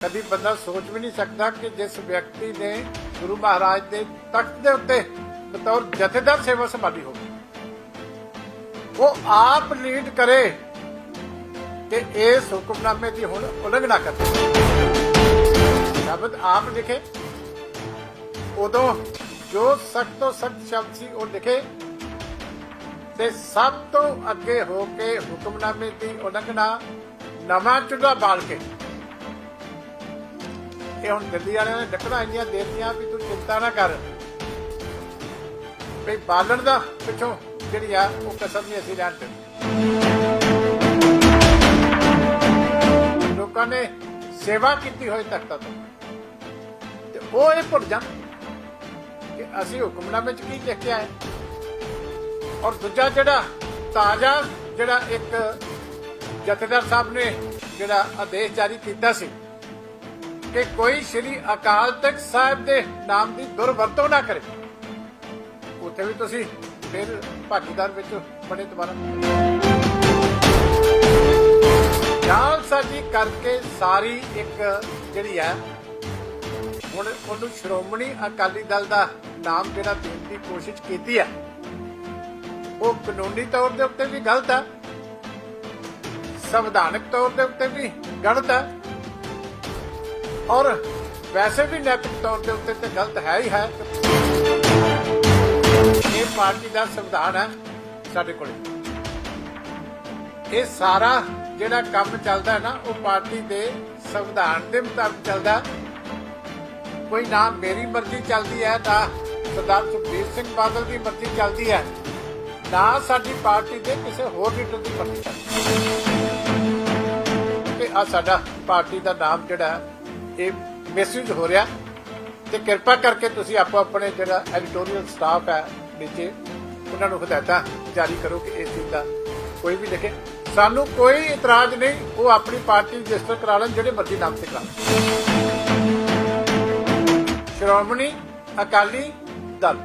ਕਦੀ ਬੰਦਾ ਸੋਚ ਵੀ ਨਹੀਂ ਸਕਦਾ ਕਿ ਜਿਸ ਵਿਅਕਤੀ ਨੇ ਗੁਰੂ ਮਹਾਰਾਜ ਦੇ ਤਖਤ ਦੇ ਉੱਤੇ ਬਤੌਰ ਜਥੇਦਾਰ ਸੇਵਾ ਸੰਭਾਲੀ ਹੋਵੇ। ਉਹ ਆਪ ਲੀਡ ਕਰੇ ਕਿ ਇਸ ਹੁਕਮਨਾਮੇ ਦੀ ਹੁਣ ਉਲੰਘਣਾ ਕਰੇ। ਸ਼ਬਦ ਆਪ ਲਿਖੇ, ਉਦੋਂ ਜੋ ਸਖਤ ਤੋਂ ਸਖਤ ਸ਼ਬਦ ਸੀ ਉਹ ਲਿਖੇ ਤੇ ਸਭ ਤੋਂ ਅੱਗੇ ਹੋ ਕੇ ਹੁਕਮਨਾਮੇ ਦੀ ਉਲੰਘਣਾ ਨਵਾਂ ਚੁੱਲ੍ਹਾ ਬਾਲ ਕੇ ਇਹ ਹੁਣ ਦਿੱਲੀ ਵਾਲਿਆਂ ਨੇ ਡੱਕਣਾ ਇੰਨੀਆਂ ਦੇਤੀਆਂ ਵੀ ਤੂੰ ਚਿੰਤਾ ਨਾ ਕਰ। ਵੀ ਬਾਲਣ ਦਾ ਪਿੱਛੋਂ ਜਿਹੜੀ ਆ, ਉਹ ਕਸਮ ਨਹੀਂ ਅਸੀਂ ਲੈਣ ਤੇ ਲੋਕਾਂ ਨੇ ਸੇਵਾ ਕੀਤੀ ਹੋਈ ਤਖਤਾਂ ਤੋਂ। ਤੇ ਉਹ ਇਹ ਭੁੱਲ ਜਾਣ ਕਿ ਅਸੀਂ ਹੁਕਮਨਾਮੇ ਚ ਕੀ ਲਿਖ ਕੇ ਔਰ ਦੂਜਾ ਜਿਹੜਾ ਤਾਜ਼ਾ ਜਿਹੜਾ ਇੱਕ ਜਥੇਦਾਰ ਸਾਹਿਬ ਨੇ ਜਿਹੜਾ ਆਦੇਸ਼ ਜਾਰੀ ਕੀਤਾ ਸੀ ਕਿ ਕੋਈ ਸ੍ਰੀ ਅਕਾਲ ਤਖਤ ਸਾਹਿਬ ਦੇ ਨਾਮ ਦੀ ਦੁਰਵਰਤੋਂ ਨਾ ਕਰੇ। ਉੱਥੇ ਵੀ ਤੁਸੀਂ ਫਿਰ ਭਾਗੀਦਾਰ ਵਿੱਚ ਬਣੇ ਦੁਬਾਰਾ। ਜਾਲ ਸਾਜੀ ਕਰਕੇ ਸਾਰੀ ਇੱਕ ਜਿਹੜੀ ਹੈ, ਹੁਣ ਉਹਨੂੰ ਸ਼੍ਰੋਮਣੀ ਅਕਾਲੀ ਦਲ ਦਾ ਨਾਮ ਜਿਹੜਾ ਦੇਣ ਦੀ ਕੋਸ਼ਿਸ਼ ਕੀਤੀ ਹੈ, ਉਹ ਕਾਨੂੰਨੀ ਤੌਰ ਦੇ ਉੱਤੇ ਵੀ ਗਲਤ ਹੈ, ਸੰਵਿਧਾਨਕ ਤੌਰ ਦੇ ਉੱਤੇ ਵੀ ਗਲਤ ਹੈ। ਔਰ ਵੈਸੇ ਵੀ ਨੈਤਿਕ ਤੌਰ ਦੇ ਉੱਤੇ ਤੇ ਗਲਤ ਹੈ ਹੀ ਹੈ। ਇਹ ਪਾਰਟੀ ਦਾ ਸੰਵਿਧਾਨ ਹੈ ਸਾਡੇ ਕੋਲੇ। ਇਹ ਸਾਰਾ ਜਿਹੜਾ ਕੰਮ ਚੱਲਦਾ ਹੈ ਨਾ, ਉਹ ਪਾਰਟੀ ਦੇ ਸੰਵਿਧਾਨ ਦੇ ਮੁਤਾਬਕ ਚੱਲਦਾ ਕੋਈ ਨਾ ਮੇਰੀ ਮਰਜ਼ੀ ਚੱਲਦੀ ਹੈ, ਨਾ ਸਰਦਾਰ ਸੁਖਬੀਰ ਸਿੰਘ ਬਾਦਲ ਦੀ ਮਰਜ਼ੀ ਚੱਲਦੀ ਹੈ, ਨਾ ਸਾਡੀ ਪਾਰਟੀ ਦੇ ਕਿਸੇ ਹੋਰ ਲੀਡਰ ਦੀ ਮਰਜ਼ੀ ਚੱਲਦੀ ਕਿ ਆ ਸਾਡਾ ਪਾਰਟੀ ਦਾ ਨਾਮ ਜਿਹੜਾ ਇਹ ਮੈਸੇਜ ਹੋ ਰਿਹਾ ਤੇ ਕਿਰਪਾ ਕਰਕੇ ਤੁਸੀਂ ਆਪੋ ਆਪਣੇ ਜਿਹੜਾ ਐਡੀਟੋਰੀਅਲ ਸਟਾਫ ਹੈ ਨੀਚੇ, ਉਹਨਾਂ ਨੂੰ ਹਦਾਇਤਾਂ ਜਾਰੀ ਕਰੋ ਕਿ ਇਸ ਚੀਜ਼ ਦਾ ਕੋਈ ਵੀ ਲਿਖੇ। ਸਾਨੂੰ ਕੋਈ ਇਤਰਾਜ਼ ਨਹੀਂ, ਉਹ ਆਪਣੀ ਪਾਰਟੀ ਰਜਿਸਟਰ ਕਰਾ ਲੈਣ, ਜਿਹੜੇ ਮਰਜ਼ੀ ਨਾਮ ਤੇ ਕਰਾ ਸ਼੍ਰੋਮਣੀ ਅਕਾਲੀ ਦਲ,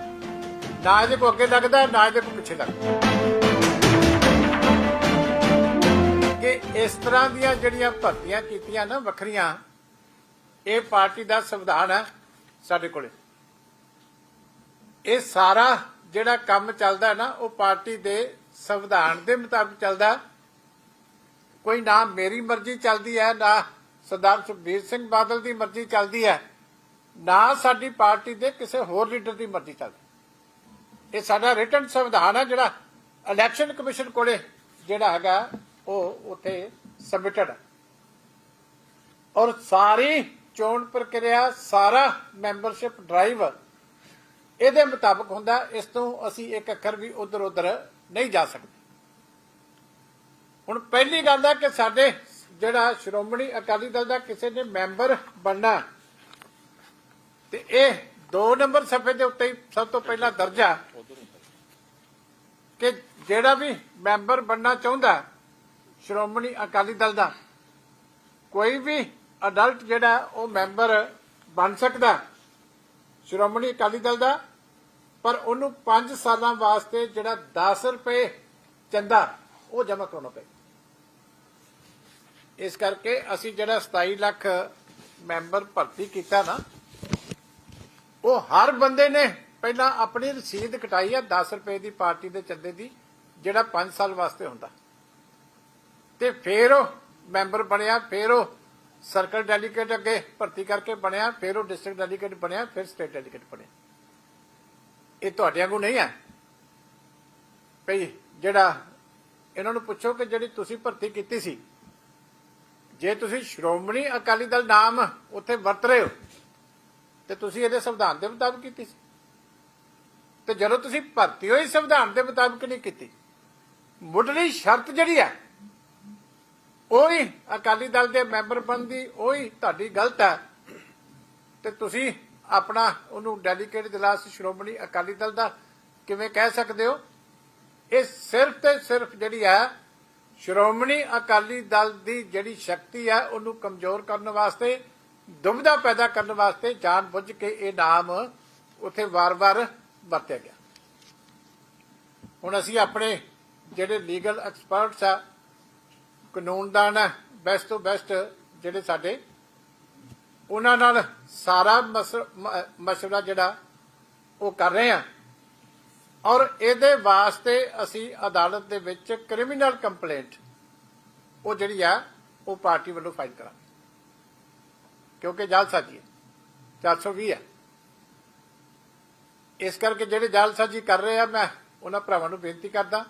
ਨਾ ਇਹਦੇ ਕੋ ਅੱਗੇ ਲੱਗਦਾ, ਨਾ ਇਹਦੇ ਕੋ ਪਿੱਛੇ ਲੱਗਦਾ। ਕਿ ਇਸ ਤਰ੍ਹਾਂ ਦੀਆਂ ਜਿਹੜੀਆਂ ਭਰਤੀਆਂ ਕੀਤੀਆਂ ਨਾ ਵੱਖਰੀਆਂ ਇਹ ਪਾਰਟੀ ਦਾ ਸੰਵਿਧਾਨ ਹੈ ਸਾਡੇ ਕੋਲੇ। ਇਹ ਸਾਰਾ ਜਿਹੜਾ ਕੰਮ ਚੱਲਦਾ ਨਾ, ਉਹ ਪਾਰਟੀ ਦੇ ਸੰਵਿਧਾਨ ਦੇ ਮੁਤਾਬਕ ਚੱਲਦਾ ਕੋਈ ਨਾ ਮੇਰੀ ਮਰਜ਼ੀ ਚੱਲਦੀ ਹੈ, ਨਾ ਸਰਦਾਰ ਸੁਖਬੀਰ ਸਿੰਘ ਬਾਦਲ ਦੀ ਮਰਜ਼ੀ ਚੱਲਦੀ ਹੈ, ਨਾ ਸਾਡੀ ਪਾਰਟੀ ਦੇ ਕਿਸੇ ਹੋਰ ਲੀਡਰ ਦੀ ਮਰਜ਼ੀ ਚੱਲਦੀ। ਇਹ ਸਾਡਾ ਰਿਟਨ ਸੰਵਿਧਾਨ ਹੈ ਜਿਹੜਾ ਇਲੈਕਸ਼ਨ ਕਮਿਸ਼ਨ ਕੋਲੇ ਜਿਹੜਾ ਹੈਗਾ, ਉਹ ਉੱਥੇ ਸਬਮਿਟਡ ਹੈ। ਔਰ ਸਾਰੀ ਚੋਣ ਪ੍ਰਕਿਰਿਆ ਸਾਰਾ ਮੈਂਬਰਸ਼ਿਪ ਡਰਾਈਵ ਇਹਦੇ ਮੁਤਾਬਕ ਹੁੰਦਾ, ਇਸ ਤੋਂ ਅਸੀਂ ਇੱਕ ਅੱਖਰ ਵੀ ਉਧਰ ਉਧਰ ਨਹੀਂ ਜਾ ਸਕਦੇ। ਹੁਣ ਪਹਿਲੀ ਗੱਲ ਹੈ ਕਿ ਸਾਡੇ ਜਿਹੜਾ ਸ਼੍ਰੋਮਣੀ ਅਕਾਲੀ ਦਲ ਦਾ ਕਿਸੇ ਨੇ ਮੈਂਬਰ ਬਣਨਾ, ਤੇ ਇਹ 2 ਨੰਬਰ ਸਫੇ ਦੇ ਉੱਤੇ ਸਭ ਤੋਂ ਪਹਿਲਾ ਦਰਜਾ ਕਿ ਜਿਹੜਾ ਵੀ ਮੈਂਬਰ ਬਣਨਾ ਚਾਹੁੰਦਾ ਸ਼੍ਰੋਮਣੀ ਅਕਾਲੀ ਦਲ ਦਾ, ਕੋਈ ਵੀ ਅਡਲਟ ਜਿਹੜਾ ਉਹ ਮੈਂਬਰ ਬਣ ਸਕਦਾ ਸ਼੍ਰੋਮਣੀ ਅਕਾਲੀ ਦਲ ਦਾ, ਪਰ ਉਹਨੂੰ 5 ਸਾਲਾਂ ਵਾਸਤੇ ਜਿਹੜਾ 10 ਰੁਪਏ ਚੰਦਾ, ਉਹ ਜਮ੍ਹਾਂ ਕਰਾਉਣਾ ਪਏ ਇਸ ਕਰਕੇ ਅਸੀਂ ਜਿਹੜਾ 27 ਲੱਖ ਮੈਂਬਰ ਭਰਤੀ ਕੀਤਾ ਨਾ, ਉਹ ਹਰ ਬੰਦੇ ਨੇ ਪਹਿਲਾਂ ਆਪਣੀ ਰਸੀਦ ਕਟਾਈ ਆ 10 ਰੁਪਏ ਦੀ ਪਾਰਟੀ ਦੇ ਚੰਦੇ ਦੀ, ਜਿਹੜਾ 5 ਸਾਲ ਵਾਸਤੇ ਹੁੰਦਾ। ਤੇ ਫੇਰ ਉਹ ਮੈਂਬਰ ਬਣਿਆ, ਫੇਰ ਉਹ ਸਰਕਲ ਡੈਲੀਗੇਟ ਅੱਗੇ ਭਰਤੀ ਕਰਕੇ ਬਣਿਆ, ਫਿਰ ਉਹ ਡਿਸਟ੍ਰਿਕਟ ਡੈਲੀਗੇਟ ਬਣਿਆ, ਫਿਰ ਸਟੇਟ ਡੈਲੀਗੇਟ ਬਣਿਆ। ਇਹ ਤੁਹਾਡਿਆਂ ਨੂੰ ਨਹੀਂ ਹੈ। ਭਈ ਜਿਹੜਾ ਇਹਨਾਂ ਨੂੰ ਪੁੱਛੋ ਕਿ ਜਿਹੜੀ ਤੁਸੀਂ ਭਰਤੀ ਕੀਤੀ ਸੀ, ਜੇ ਤੁਸੀਂ ਸ਼੍ਰੋਮਣੀ ਅਕਾਲੀ ਦਲ ਨਾਮ ਉੱਥੇ ਵਰਤ ਰਹੇ ਹੋ, ਤੇ ਤੁਸੀਂ ਇਹਦੇ ਸੰਵਿਧਾਨ ਦੇ ਮੁਤਾਬਕ ਕੀਤੀ ਸੀ। ਤੇ ਜਦੋਂ ਤੁਸੀਂ ਭਰਤੀ ਹੋਈ ਸੰਵਿਧਾਨ ਦੇ ਮੁਤਾਬਕ ਨਹੀਂ ਕੀਤੀ। ਮੁੱਢਲੀ ਸ਼ਰਤ ਜਿਹੜੀ ਹੈ ਉਹੀ ਅਕਾਲੀ ਦਲ ਦੇ ਮੈਂਬਰ ਬੰਦੀ ਉਹੀ ਤੁਹਾਡੀ ਗਲਤ ਹੈ। ਤੇ ਤੁਸੀਂ ਆਪਣਾ ਉਹਨੂੰ ਡੈਡੀਕੇਟ ਜਲਾਸ ਸ਼੍ਰੋਮਣੀ ਅਕਾਲੀ ਦਲ ਦਾ ਕਿਵੇਂ ਕਹਿ ਸਕਦੇ ਹੋ? ਇਹ ਸਿਰਫ ਤੇ ਸਿਰਫ ਜਿਹੜੀ ਹੈ, ਸ਼੍ਰੋਮਣੀ ਅਕਾਲੀ ਦਲ ਦੀ ਜਿਹੜੀ ਸ਼ਕਤੀ ਹੈ, ਉਹਨੂੰ ਕਮਜ਼ੋਰ ਕਰਨ ਵਾਸਤੇ ਦੁਬਿਧਾ ਪੈਦਾ ਕਰਨ ਵਾਸਤੇ ਜਾਣ ਬੁੱਝ ਕੇ ਇਹ ਨਾਮ ਉੱਥੇ ਵਾਰ-ਵਾਰ ਵਰਤਿਆ ਗਿਆ। ਹੁਣ ਅਸੀਂ ਆਪਣੇ ਜਿਹੜੇ ਲੀਗਲ ਐਕਸਪਰਟਸ ਆ ਕਾਨੂੰਨਦਾਨ ਹੈ ਬੈਸਟ ਤੋਂ ਬੈਸਟ ਜਿਹੜੇ ਸਾਡੇ, ਉਹਨਾਂ ਨਾਲ ਸਾਰਾ ਮਸ- ਮਸ਼ਵਰਾ ਜਿਹੜਾ ਉਹ ਕਰ ਰਹੇ ਆ ਔਰ ਇਹਦੇ ਵਾਸਤੇ ਅਸੀਂ ਅਦਾਲਤ ਦੇ ਵਿੱਚ ਕ੍ਰਿਮੀਨਲ ਕੰਪਲੇਂਟ ਉਹ ਜਿਹੜੀ ਆ, ਉਹ ਪਾਰਟੀ ਵੱਲੋਂ ਫਾਈਲ ਕਰਾਂਗੇ। ਕਿਉਂਕਿ ਜਾਲਸਾਜੀ ਹੈ 420 ਹੈ। ਇਸ ਕਰਕੇ ਜਿਹੜੇ ਜਾਲਸਾਜੀ ਕਰ ਰਹੇ ਆ, ਮੈਂ ਉਹਨਾਂ ਭਰਾਵਾਂ ਨੂੰ ਬੇਨਤੀ ਕਰਦਾ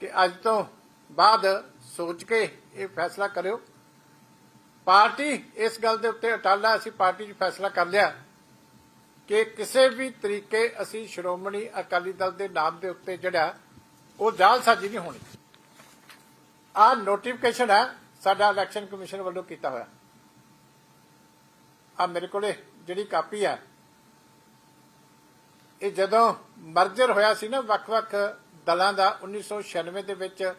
ਕਿ ਅੱਜ ਤੋਂ ਬਾਅਦ ਸੋਚ ਕੇ ਇਹ ਫੈਸਲਾ ਕਰਿਓ। ਪਾਰਟੀ ਇਸ ਗੱਲ ਦੇ ਉੱਤੇ ਅਟਾਲਾ ਅਸੀਂ ਪਾਰਟੀ 'ਚ ਫੈਸਲਾ ਕਰ ਲਿਆ ਕਿ ਕਿਸੇ ਵੀ ਤਰੀਕੇ ਅਸੀਂ ਸ਼੍ਰੋਮਣੀ ਅਕਾਲੀ ਦਲ ਦੇ ਨਾਮ ਦੇ ਉੱਤੇ ਜਿਹੜਾ, ਉਹ ਜਾਲਸਾਜੀ ਨਹੀਂ ਹੋਣੀ। ਆ ਨੋਟੀਫਿਕੇਸ਼ਨ ਹੈ ਸਾਡਾ ਇਲੈਕਸ਼ਨ ਕਮਿਸ਼ਨ ਵੱਲੋਂ ਕੀਤਾ ਹੋਇਆ। ਆ ਮੇਰੇ ਕੋਲੇ ਜਿਹੜੀ ਕਾਪੀ ਆ, ਇਹ ਜਦੋਂ ਮਰਜਰ ਹੋਇਆ ਸੀ ਨਾ, ਵੱਖ-ਵੱਖ ਦਲਾਂ ਦਾ 1996 ਦੇ ਵਿੱਚ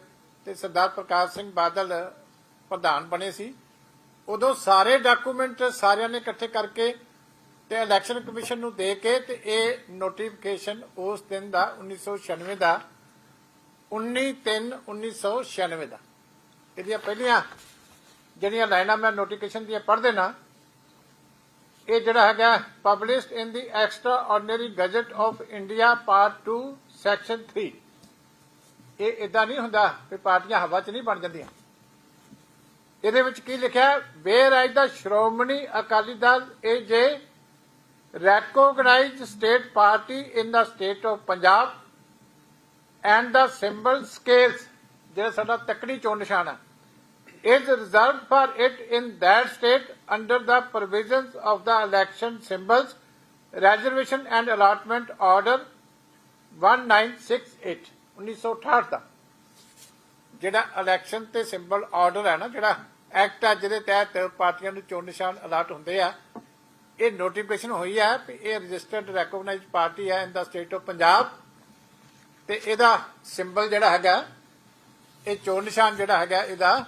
ਤੇ ਸਰਦਾਰ ਪ੍ਰਕਾਸ਼ ਸਿੰਘ ਬਾਦਲ ਪ੍ਰਧਾਨ ਬਣੇ ਸੀ। ਉਦੋਂ ਸਾਰੇ ਡਾਕੂਮੈਂਟ ਸਾਰਿਆਂ ਨੇ ਇਕੱਠੇ ਕਰਕੇ ਤੇ ਇਲੈਕਸ਼ਨ ਕਮਿਸ਼ਨ ਨੂੰ ਦੇ ਕੇ ਤੇ ਇਹ ਨੋਟੀਫਿਕੇਸ਼ਨ ਉਸ ਦਿਨ ਦਾ 1996 ਦਾ 19/3/1996 ਦਾ। ਇਹਦੀਆਂ ਪਹਿਲੀਆਂ ਜਿਹੜੀਆਂ ਲਾਈਨਾਂ ਮੈਂ ਨੋਟੀਫਿਕੇਸ਼ਨ ਦੀਆਂ ਪੜ੍ਹ ਦੇਣਾ, ਇਹ ਜਿਹੜਾ ਹੈਗਾ published in the extraordinary gazette of India part 2 section 3 ਇਹ ਇਦਾਂ ਨਹੀਂ ਹੁੰਦਾ ਕਿ ਪਾਰਟੀਆਂ ਹਵਾ 'ਚ ਨਹੀਂ ਬਣ ਜਾਂਦੀਆਂ ਇਹਦੇ ਵਿੱਚ ਕੀ ਲਿਖਿਆ whereas the Shiromani Akali Dal is a recognized state party in the state of Punjab and the symbol scales ਜਿਹੜਾ ਸਾਡਾ ਤਕੜੀ ਚੋਣ ਨਿਸ਼ਾਨ ਹੈ is reserved for it in that state under the provisions of the election symbols reservation and allotment order 1968 1968 ਦਾ। ਜਿਹੜਾ ਇਲੈਕਸ਼ਨ ਤੇ ਸਿੰਬਲ ਆਰਡਰ ਹੈ ਨਾ, ਜਿਹੜਾ ਐਕਟ ਆ ਜਿਹਦੇ ਤਹਿਤ ਪਾਰਟੀਆਂ ਨੂੰ ਚੋਣ ਨਿਸ਼ਾਨ ਅਲਾਟ ਹੁੰਦੇ ਆ, ਇਹ ਨੋਟੀਫਿਕੇਸ਼ਨ ਹੋਈ ਹੈ ਕਿ ਇਹ ਰਜਿਸਟਰਡ ਰੈਕੋਗਨਾਈਜ਼ਡ ਪਾਰਟੀ ਹੈ in the state of Punjab ਤੇ ਇਹਦਾ ਸਿੰਬਲ ਜਿਹੜਾ ਹੈਗਾ, ਇਹ ਚੋਣ ਨਿਸ਼ਾਨ ਜਿਹੜਾ ਹੈਗਾ, ਇਹਦਾ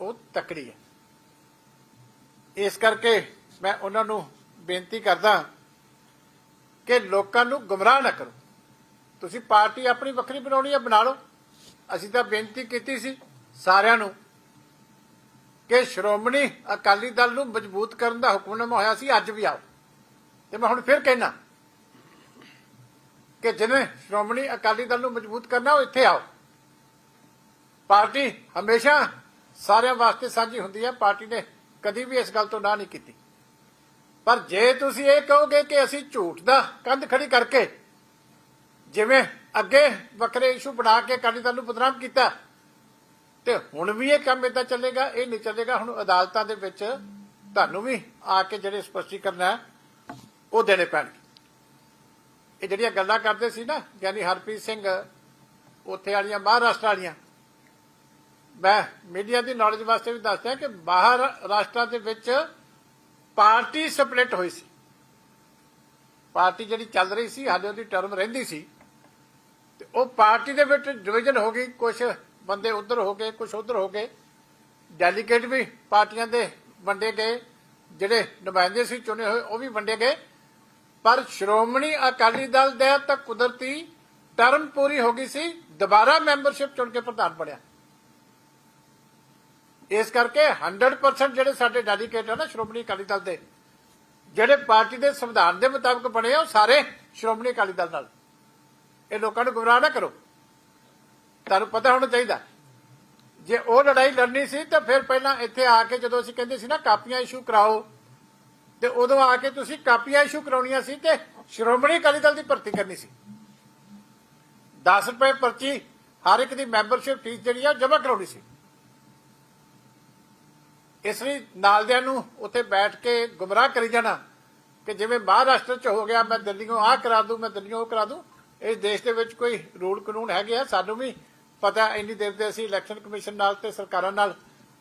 ਉਹ ਤਕੜੀ ਹੈ। ਇਸ ਕਰਕੇ ਮੈਂ ਉਹਨਾਂ ਨੂੰ ਬੇਨਤੀ ਕਰਦਾ ਕਿ ਲੋਕਾਂ ਨੂੰ ਗੁੰਮਰਾਹ ਨਾ ਕਰੋ। ਤੁਸੀਂ ਪਾਰਟੀ ਆਪਣੀ ਵੱਖਰੀ ਬਣਾਉਣੀ ਹੈ ਬਣਾ ਲਓ। ਅਸੀਂ ਤਾਂ ਬੇਨਤੀ ਕੀਤੀ ਸੀ ਸਾਰਿਆਂ ਨੂੰ ਕਿ ਸ਼੍ਰੋਮਣੀ ਅਕਾਲੀ ਦਲ ਨੂੰ ਮਜ਼ਬੂਤ ਕਰਨ ਦਾ ਹੁਕਮਨਾਮਾ ਹੋਇਆ ਸੀ, ਅੱਜ ਵੀ ਆਓ। ਤੇ ਮੈਂ ਹੁਣ ਫਿਰ ਕਹਿਣਾ ਕਿ ਜਿਹਨੇ ਸ਼੍ਰੋਮਣੀ ਅਕਾਲੀ ਦਲ ਨੂੰ ਮਜ਼ਬੂਤ ਕਰਨਾ, ਉਹ ਇੱਥੇ ਆਓ। ਪਾਰਟੀ ਹਮੇਸ਼ਾ ਸਾਰਿਆਂ ਵਾਸਤੇ ਸਾਂਝੀ ਹੁੰਦੀ ਹੈ ਪਾਰਟੀ ਨੇ ਕਦੀ ਵੀ ਇਸ ਗੱਲ ਤੋਂ ਨਾ ਨਹੀਂ ਕੀਤੀ। ਪਰ ਜੇ ਤੁਸੀਂ ਇਹ ਕਹੋਗੇ ਕਿ ਅਸੀਂ ਝੂਠ ਦਾ ਕੰਧ ਖੜੀ ਕਰਕੇ ਜਿਵੇਂ ਅੱਗੇ ਵੱਖਰੇ ਇਸ਼ੂ ਬਣਾ ਕੇ ਅਕਾਲੀ ਦਲ ਨੂੰ ਬਦਨਾਮ ਕੀਤਾ, ਤੇ ਹੁਣ ਵੀ ਇਹ ਕੰਮ ਇਦਾਂ ਚੱਲੇਗਾ, ਇਹ ਨਹੀਂ ਚੱਲੇਗਾ, ਹੁਣ ਅਦਾਲਤਾਂ ਦੇ ਵਿੱਚ ਤੁਹਾਨੂੰ ਵੀ ਆ ਕੇ ਜਿਹੜੇ ਸਪਸ਼ਟੀਕਰਨ ਹੈ, ਉਹ ਦੇਣੇ ਪੈਣਗੇ। ਇਹ ਜਿਹੜੀਆਂ ਗੱਲਾਂ ਕਰਦੇ ਸੀ ਨਾ ਗਿਆਨੀ ਹਰਪ੍ਰੀਤ ਸਿੰਘ, ਉੱਥੇ ਵਾਲੀਆਂ, ਮਹਾਰਾਸ਼ਟਰ ਵਾਲੀਆਂ, ਮੈਂ ਮੀਡੀਆ ਦੀ ਨੌਲੇਜ ਵਾਸਤੇ ਵੀ ਦੱਸਦਾ ਕਿ ਬਾਹਰ ਰਾਸ਼ਟਰਾਂ ਦੇ ਵਿੱਚ ਪਾਰਟੀ ਸਪਲਿਟ ਹੋਈ ਸੀ। ਪਾਰਟੀ ਜਿਹੜੀ ਚੱਲ ਰਹੀ ਸੀ, ਹਾਲੇ ਉਹਦੀ ਟਰਮ ਰਹਿੰਦੀ ਸੀ। ਤੇ ਉਹ ਪਾਰਟੀ ਦੇ ਵਿੱਚ ਡਿਵੀਜ਼ਨ ਹੋ ਗਈ ਕੁਝ ਬੰਦੇ ਉਧਰ ਹੋ ਗਏ ਕੁਝ ਉਧਰ ਹੋ ਗਏ। ਡੈਲੀਗੇਟ ਵੀ ਪਾਰਟੀਆਂ ਦੇ ਵੰਡੇ ਗਏ, ਜਿਹੜੇ ਨੁਮਾਇੰਦੇ ਸੀ ਚੁਣੇ ਹੋਏ, ਉਹ ਵੀ ਵੰਡੇ ਗਏ। ਪਰ ਸ਼੍ਰੋਮਣੀ ਅਕਾਲੀ ਦਲ ਦੇ ਤਾਂ ਕੁਦਰਤੀ ਟਰਮ ਪੂਰੀ ਹੋ ਗਈ ਸੀ, ਦੁਬਾਰਾ ਮੈਂਬਰਸ਼ਿਪ ਚੁਣ ਕੇ ਪ੍ਰਧਾਨ ਬਣਿਆ। ਇਸ ਕਰਕੇ 100% ਜਿਹੜੇ ਸਾਡੇ ਡੈਲੀਗੇਟ ਆ ਨਾ ਸ਼੍ਰੋਮਣੀ ਅਕਾਲੀ ਦਲ ਦੇ, ਜਿਹੜੇ ਪਾਰਟੀ ਦੇ ਸੰਵਿਧਾਨ ਦੇ ਮੁਤਾਬਕ ਬਣੇ ਆ, ਉਹ ਸਾਰੇ ਸ਼੍ਰੋਮਣੀ ਅਕਾਲੀ ਦਲ ਨਾਲ। ਇਹ ਲੋਕਾਂ ਨੂੰ ਗੁੰਮਰਾਹ ਨਾ ਕਰੋ। ਤੁਹਾਨੂੰ ਪਤਾ ਹੋਣਾ ਚਾਹੀਦਾ। ਜੇ ਉਹ ਲੜਾਈ ਲੜਨੀ ਸੀ, ਤਾਂ ਫਿਰ ਪਹਿਲਾਂ ਇੱਥੇ ਆ ਕੇ ਜਦੋਂ ਅਸੀਂ ਕਹਿੰਦੇ ਸੀ ਨਾ, ਕਾਪੀਆਂ ਇਸ਼ੂ ਕਰਾਓ, ਤੇ ਉਦੋਂ ਆ ਕੇ ਤੁਸੀਂ ਕਾਪੀਆਂ ਇਸ਼ੂ ਕਰਾਉਣੀਆਂ ਸੀ ਤੇ ਸ਼੍ਰੋਮਣੀ ਅਕਾਲੀ ਦਲ ਦੀ ਭਰਤੀ ਕਰਨੀ ਸੀ। 10 ਰੁਪਏ ਪਰਚੀ ਹਰ ਇੱਕ ਦੀ ਮੈਂਬਰਸ਼ਿਪ ਫੀਸ ਜਿਹੜੀ ਆ ਜਮ੍ਹਾਂ ਕਰਾਉਣੀ ਸੀ। ਇਸ ਲਈ ਨਾਲਦਿਆਂ ਨੂੰ ਉੱਥੇ ਬੈਠ ਕੇ ਗੁੰਮਰਾਹ ਕਰੀ ਜਾਣਾ ਕਿ ਜਿਵੇਂ ਮਹਾਰਾਸ਼ਟਰ ਚ ਹੋ ਗਿਆ, ਮੈਂ ਦਿੱਲੀੋਂ ਆਹ ਕਰਾ ਦੂੰ, ਮੈਂ ਦਿੱਲੀੋਂ ਉਹ ਕਰਾ ਦੂੰ ਇਸ ਦੇਸ਼ ਦੇ ਵਿੱਚ ਕੋਈ ਰੂਲ ਕਾਨੂੰਨ ਹੈਗੇ ਆ, ਸਾਨੂੰ ਵੀ ਪਤਾ ਇੰਨੀ ਦੇਰ ਤੇ ਅਸੀਂ ਇਲੈਕਸ਼ਨ ਕਮਿਸ਼ਨ ਨਾਲ ਤੇ ਸਰਕਾਰਾਂ ਨਾਲ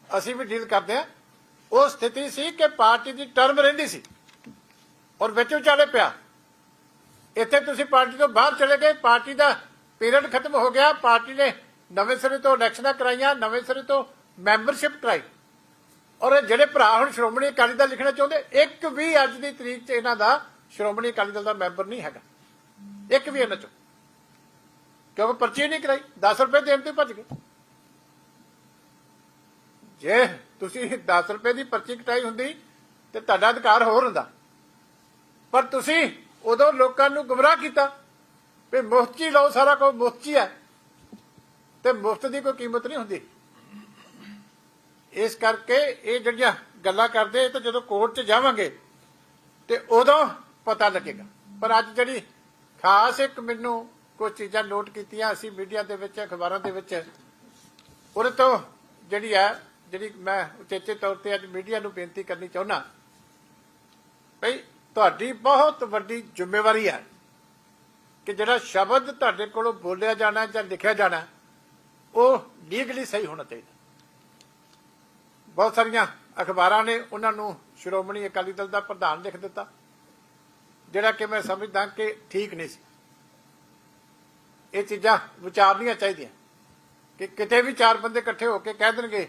ਅਸੀਂ ਵੀ ਡੀਲ ਕਰਦੇ ਆ ਉਹ ਸਥਿਤੀ ਸੀ ਕਿ ਪਾਰਟੀ ਦੀ ਟਰਮ ਰਹਿੰਦੀ ਸੀ ਔਰ ਵਿੱਚ ਵਿਚਾਲੇ ਪਿਆ। ਇੱਥੇ ਤੁਸੀਂ ਪਾਰਟੀ ਤੋਂ ਬਾਹਰ ਚਲੇ ਗਏ, ਪਾਰਟੀ ਦਾ ਪੀਰੀਅਡ ਖਤਮ ਹੋ ਗਿਆ, ਪਾਰਟੀ ਨੇ ਨਵੇਂ ਸਿਰੇ ਤੋਂ ਇਲੈਕਸ਼ਨਾਂ ਕਰਾਈਆਂ, ਨਵੇਂ ਸਿਰੇ ਤੋਂ ਮੈਂਬਰਸ਼ਿਪ ਕਰਾਈ। ਔਰ ਇਹ ਜਿਹੜੇ ਭਰਾ ਹੁਣ ਸ਼੍ਰੋਮਣੀ ਅਕਾਲੀ ਦਲ ਲਿਖਣਾ ਚਾਹੁੰਦੇ, ਇੱਕ ਵੀ ਅੱਜ ਦੀ ਤਰੀਕ 'ਚ ਇਹਨਾਂ ਦਾ ਸ਼੍ਰੋਮਣੀ ਅਕਾਲੀ ਦਲ ਦਾ ਮੈਂਬਰ ਨਹੀਂ ਹੈਗਾ। ਇੱਕ ਵੀ ਇਹਨਾਂ 'ਚੋਂ ਕਿਉਂਕਿ ਪਰਚੀ ਨਹੀਂ ਕਰਾਈ। 10 ਰੁਪਏ ਦੇਣ ਤੇ ਭੱਜ ਗਏ। ਜੇ ਤੁਸੀਂ 10 ਰੁਪਏ ਦੀ ਪਰਚੀ ਕਟਾਈ ਹੁੰਦੀ ਤੇ ਤੁਹਾਡਾ ਅਧਿਕਾਰ ਹੋਰ ਹੁੰਦਾ। ਪਰ ਤੁਸੀਂ ਉਦੋਂ ਲੋਕਾਂ ਨੂੰ ਗੁੰਮਰਾਹ ਕੀਤਾ ਵੀ ਮੁਫਤ 'ਚ ਹੀ ਲਓ, ਸਾਰਾ ਕੁਝ ਮੁਫਤ 'ਚ ਹੀ ਹੈ। ਤੇ ਮੁਫਤ ਦੀ ਕੋਈ ਕੀਮਤ ਨਹੀਂ ਹੁੰਦੀ। ਇਸ ਕਰਕੇ ਇਹ ਜਿਹੜੀਆਂ ਗੱਲਾਂ ਕਰਦੇ, ਇਹ ਤਾਂ ਜਦੋਂ ਕੋਰਟ 'ਚ ਜਾਵਾਂਗੇ ਤੇ ਉਦੋਂ ਪਤਾ ਲੱਗੇਗਾ। ਪਰ ਅੱਜ ਜਿਹੜੀ ਖਾਸ ਇੱਕ ਮੈਨੂੰ ਕੁਝ ਚੀਜ਼ਾਂ ਨੋਟ ਕੀਤੀਆਂ ਅਸੀਂ ਮੀਡੀਆ ਦੇ ਵਿੱਚ, ਅਖਬਾਰਾਂ ਦੇ ਵਿੱਚ। ਉਹਦੇ ਤੋਂ ਜਿਹੜੀ ਹੈ, ਜਿਹੜੀ ਮੈਂ ਉਚੇਚੇ ਤੌਰ ਤੇ ਅੱਜ ਮੀਡੀਆ ਨੂੰ ਬੇਨਤੀ ਕਰਨੀ ਚਾਹੁੰਦਾ ਭਈ ਤੁਹਾਡੀ ਬਹੁਤ ਵੱਡੀ ਜ਼ਿੰਮੇਵਾਰੀ ਹੈ ਕਿ ਜਿਹੜਾ ਸ਼ਬਦ ਤੁਹਾਡੇ ਕੋਲੋਂ ਬੋਲਿਆ ਜਾਣਾ ਜਾਂ ਲਿਖਿਆ ਜਾਣਾ, ਉਹ ਲੀਗਲੀ ਸਹੀ ਹੋਣਾ ਚਾਹੀਦਾ। ਬਹੁਤ ਸਾਰੀਆਂ ਅਖਬਾਰਾਂ ਨੇ ਉਹਨਾਂ ਨੂੰ ਸ਼੍ਰੋਮਣੀ ਅਕਾਲੀ ਦਲ ਦਾ ਪ੍ਰਧਾਨ ਲਿਖ ਦਿੱਤਾ। ਜਿਹੜਾ ਕਿ ਮੈਂ ਸਮਝਦਾ ਕਿ ਠੀਕ ਨਹੀਂ ਸੀ। ਇਹ ਚੀਜ਼ਾਂ ਵਿਚਾਰਨੀਆਂ ਚਾਹੀਦੀਆਂ। ਕਿ ਕਿਤੇ ਵੀ ਚਾਰ ਬੰਦੇ ਇਕੱਠੇ ਹੋ ਕੇ ਕਹਿ ਦੇਣਗੇ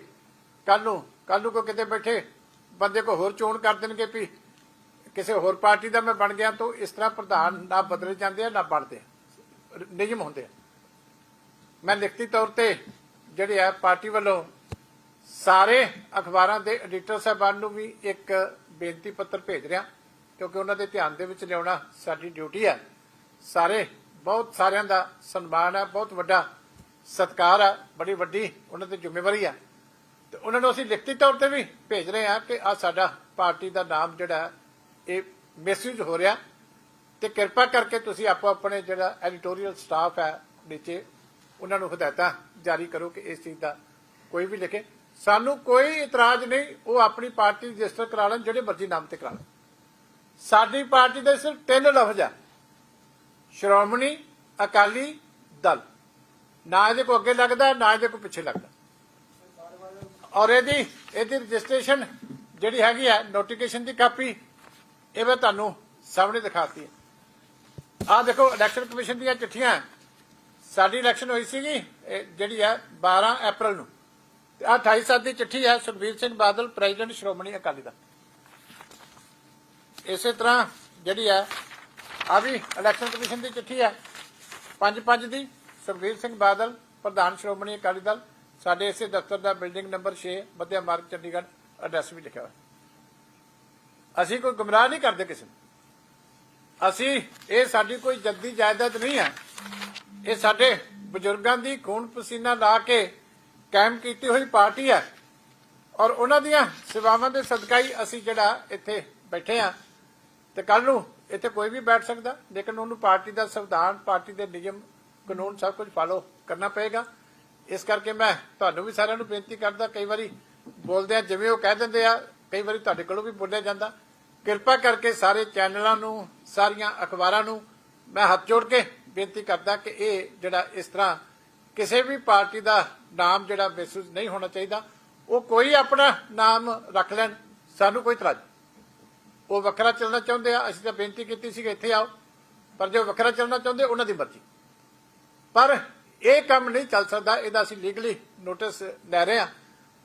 ਕੱਲ ਨੂੰ ਕੱਲ ਨੂੰ ਕੋ ਕਿਤੇ ਬੈਠੇ, ਬੰਦੇ ਕੋ ਹੋਰ ਚੋਣ ਕਰ ਦੇਣਗੇ ਵੀ ਕਿਸੇ ਹੋਰ ਪਾਰਟੀ ਦਾ ਮੈਂ ਬਣ ਗਿਆ ਤਾਂ ਇਸ ਤਰ੍ਹਾਂ ਪ੍ਰਧਾਨ ਨਾ ਬਦਲੇ ਜਾਂਦੇ ਆ, ਨਾ ਬਣਦੇ ਨਿਯਮ ਹੁੰਦੇ ਮੈਂ ਲਿਖਤੀ ਤੌਰ ਤੇ ਜਿਹੜੇ ਆ ਪਾਰਟੀ ਵੱਲੋਂ ਸਾਰੇ ਅਖਬਾਰਾਂ ਦੇ ਐਡੀਟਰ ਸਾਹਿਬਾਨ ਨੂੰ ਵੀ ਇੱਕ ਬੇਨਤੀ ਪੱਤਰ ਭੇਜ ਰਿਹਾ। ਕਿਉਂਕਿ ਉਹਨਾਂ ਦੇ ਧਿਆਨ ਦੇ ਵਿੱਚ ਲਿਆਉਣਾ ਸਾਡੀ ਡਿਊਟੀ ਹੈ। ਸਾਰੇ, ਬਹੁਤ ਸਾਰਿਆਂ ਦਾ ਸਨਮਾਨ ਹੈ, ਬਹੁਤ ਵੱਡਾ ਸਤਿਕਾਰ ਹੈ, ਬੜੀ ਵੱਡੀ ਉਹਨਾਂ ਦੀ ਜ਼ਿੰਮੇਵਾਰੀ ਹੈ। ਤੇ ਉਹਨਾਂ ਨੂੰ ਅਸੀਂ ਲਿਖਤੀ ਤੌਰ ਤੇ ਵੀ ਭੇਜ ਰਹੇ ਹਾਂ ਕਿ ਆ ਸਾਡਾ ਪਾਰਟੀ ਦਾ ਨਾਮ ਜਿਹੜਾ ਇਹ ਮੈਸੇਜ ਹੋ ਰਿਹਾ। ਤੇ ਕਿਰਪਾ ਕਰਕੇ ਤੁਸੀਂ ਆਪੋ ਆਪਣੇ ਜਿਹੜਾ ਐਡੀਟੋਰੀਅਲ ਸਟਾਫ ਹੈ ਨੀਚੇ, ਉਹਨਾਂ ਨੂੰ ਹਦਾਇਤਾਂ ਜਾਰੀ ਕਰੋ ਕਿ ਇਸ ਚੀਜ਼ ਦਾ ਕੋਈ ਵੀ ਲਿਖੇ। ਸਾਨੂੰ ਕੋਈ ਇਤਰਾਜ਼ ਨਹੀਂ, ਉਹ ਆਪਣੀ ਪਾਰਟੀ ਰਜਿਸਟਰ ਕਰਾ ਲੈਣ, ਜਿਹੜੇ ਮਰਜ਼ੀ ਨਾਮ ਤੇ ਕਰਾ ਲੈਣ। ਸਾਡੀ ਪਾਰਟੀ ਦੇ ਸਿਰਫ ਤਿੰਨ ਲਫ਼ਜ਼ ਆ। ਸ਼੍ਰੋਮਣੀ ਅਕਾਲੀ ਦਲ। ਨਾ ਇਹਦੇ ਕੋ ਅੱਗੇ ਲੱਗਦਾ, ਨਾ ਇਹਦੇ ਕੋ ਪਿੱਛੇ ਲੱਗਦਾ। ਔਰ ਇਹਦੀ ਇਹਦੀ ਰਜਿਸਟ੍ਰੇਸ਼ਨ ਜਿਹੜੀ ਹੈਗੀ ਆ ਨੋਟੀਫਿਕੇਸ਼ਨ ਦੀ ਕਾਪੀ, ਇਹ ਮੈਂ ਤੁਹਾਨੂੰ ਸਾਹਮਣੇ ਦਿਖਾਤੀ ਹੈ। ਆਹ ਦੇਖੋ ਇਲੈਕਸ਼ਨ ਕਮਿਸ਼ਨ ਦੀਆਂ ਚਿੱਠੀਆਂ। ਸਾਡੀ ਇਲੈਕਸ਼ਨ ਹੋਈ ਸੀਗੀ, ਇਹ ਜਿਹੜੀ ਹੈ 12 ਅਪ੍ਰੈਲ ਨੂੰ। ਤੇ ਆਹ 28 ਸਾਲ ਦੀ ਚਿੱਠੀ ਹੈ ਸੁਖਬੀਰ ਸਿੰਘ ਬਾਦਲ ਪ੍ਰੈਜ਼ੀਡੈਂਟ ਸ਼੍ਰੋਮਣੀ ਅਕਾਲੀ ਦਲ। ਇਸੇ ਤਰ੍ਹਾਂ ਜਿਹੜੀ ਹੈ ਆ ਵੀ ਇਲੈਕਸ਼ਨ ਕਮਿਸ਼ਨ ਦੀ ਚਿੱਠੀ ਹੈ 5-5 ਦੀ, ਸੁਖਬੀਰ ਸਿੰਘ ਬਾਦਲ, ਪ੍ਰਧਾਨ ਸ਼੍ਰੋਮਣੀ ਅਕਾਲੀ ਦਲ, ਸਾਡੇ ਇਸੇ ਦਫ਼ਤਰ ਦਾ ਬਿਲਡਿੰਗ ਨੰਬਰ 6 ਮੱਧਿਆ ਮਾਰਗ, ਚੰਡੀਗੜ੍ਹ, ਐਡਰੈਸ ਵੀ ਲਿਖਿਆ ਹੋਇਆ। ਅਸੀਂ ਕੋਈ ਗੁੰਮਰਾਹ ਨਹੀਂ ਕਰਦੇ ਕਿਸੇ ਨੂੰ। ਅਸੀਂ, ਇਹ ਸਾਡੀ ਕੋਈ ਜੱਦੀ ਜਾਇਦਾਦ ਨਹੀਂ ਹੈ ਇਹ ਸਾਡੇ ਬਜ਼ੁਰਗਾਂ ਦੀ ਖੂਨ ਪਸੀਨਾ ਲਾ ਕੇ ਕਾਇਮ ਕੀਤੀ ਹੋਈ ਪਾਰਟੀ ਹੈ ਔਰ ਉਹਨਾਂ ਦੀਆਂ ਸੇਵਾਵਾਂ ਦੇ ਸਦਕਾ ਹੀ ਅਸੀਂ ਜਿਹੜਾ ਇੱਥੇ ਬੈਠੇ ਆ। ਤੇ ਕੱਲ ਨੂੰ ਇੱਥੇ ਕੋਈ ਵੀ ਬੈਠ ਸਕਦਾ, ਲੇਕਿਨ ਉਹਨੂੰ ਪਾਰਟੀ ਦਾ ਸੰਵਿਧਾਨ, ਪਾਰਟੀ ਦੇ ਨਿਯਮ, ਕਾਨੂੰਨ ਸਭ ਕੁਝ ਫਾਲੋ ਕਰਨਾ ਪਏਗਾ। ਇਸ ਕਰਕੇ ਮੈਂ ਤੁਹਾਨੂੰ ਵੀ ਸਾਰਿਆਂ ਨੂੰ ਬੇਨਤੀ ਕਰਦਾ, ਕਈ ਵਾਰੀ ਬੋਲਦੇ ਆ ਜਿਵੇਂ ਉਹ ਕਹਿ ਦਿੰਦੇ ਆ, ਕਈ ਵਾਰੀ ਤੁਹਾਡੇ ਕੋਲੋਂ ਵੀ ਬੋਲਿਆ ਜਾਂਦਾ। ਕਿਰਪਾ ਕਰਕੇ ਸਾਰੇ ਚੈਨਲਾਂ ਨੂੰ, ਸਾਰੀਆਂ ਅਖਬਾਰਾਂ ਨੂੰ ਮੈਂ ਹੱਥ ਜੋੜ ਕੇ ਬੇਨਤੀ ਕਰਦਾ ਕਿ ਇਹ ਜਿਹੜਾ ਇਸ ਤਰ੍ਹਾਂ ਕਿਸੇ ਵੀ ਪਾਰਟੀ ਦਾ ਨਾਮ ਜਿਹੜਾ ਮਹਿਸੂਸ ਨਹੀਂ ਹੋਣਾ ਚਾਹੀਦਾ, ਉਹ ਕੋਈ ਆਪਣਾ ਨਾਮ ਰੱਖ ਲੈਣ, ਸਾਨੂੰ ਕੋਈ ਤਰਾਜ ਉਹ ਵੱਖਰਾ ਚੱਲਣਾ ਚਾਹੁੰਦੇ ਆ, ਅਸੀਂ ਤਾਂ ਬੇਨਤੀ ਕੀਤੀ ਸੀ ਕਿ ਇੱਥੇ ਆਓ। ਪਰ ਜੋ ਵੱਖਰਾ ਚੱਲਣਾ ਚਾਹੁੰਦੇ, ਉਹਨਾਂ ਦੀ ਮਰਜ਼ੀ। ਪਰ ਇਹ ਕੰਮ ਨਹੀਂ ਚੱਲ ਸਕਦਾ, ਇਹਦਾ ਅਸੀਂ ਲੀਗਲੀ ਨੋਟਿਸ ਲੈ ਰਹੇ ਹਾਂ।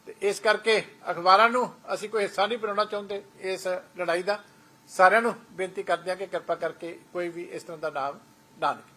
ਤੇ ਇਸ ਕਰਕੇ ਅਖਬਾਰਾਂ ਨੂੰ ਅਸੀਂ ਕੋਈ ਹਿੱਸਾ ਨਹੀਂ ਬਣਾਉਣਾ ਚਾਹੁੰਦੇ ਇਸ ਲੜਾਈ ਦਾ। ਸਾਰਿਆਂ ਨੂੰ ਬੇਨਤੀ ਕਰਦੇ ਹਾਂ ਕਿ ਕਿਰਪਾ ਕਰਕੇ ਕੋਈ ਵੀ ਇਸ ਤਰ੍ਹਾਂ ਦਾ ਨਾਮ ਨਾ ਲਿਖੇ।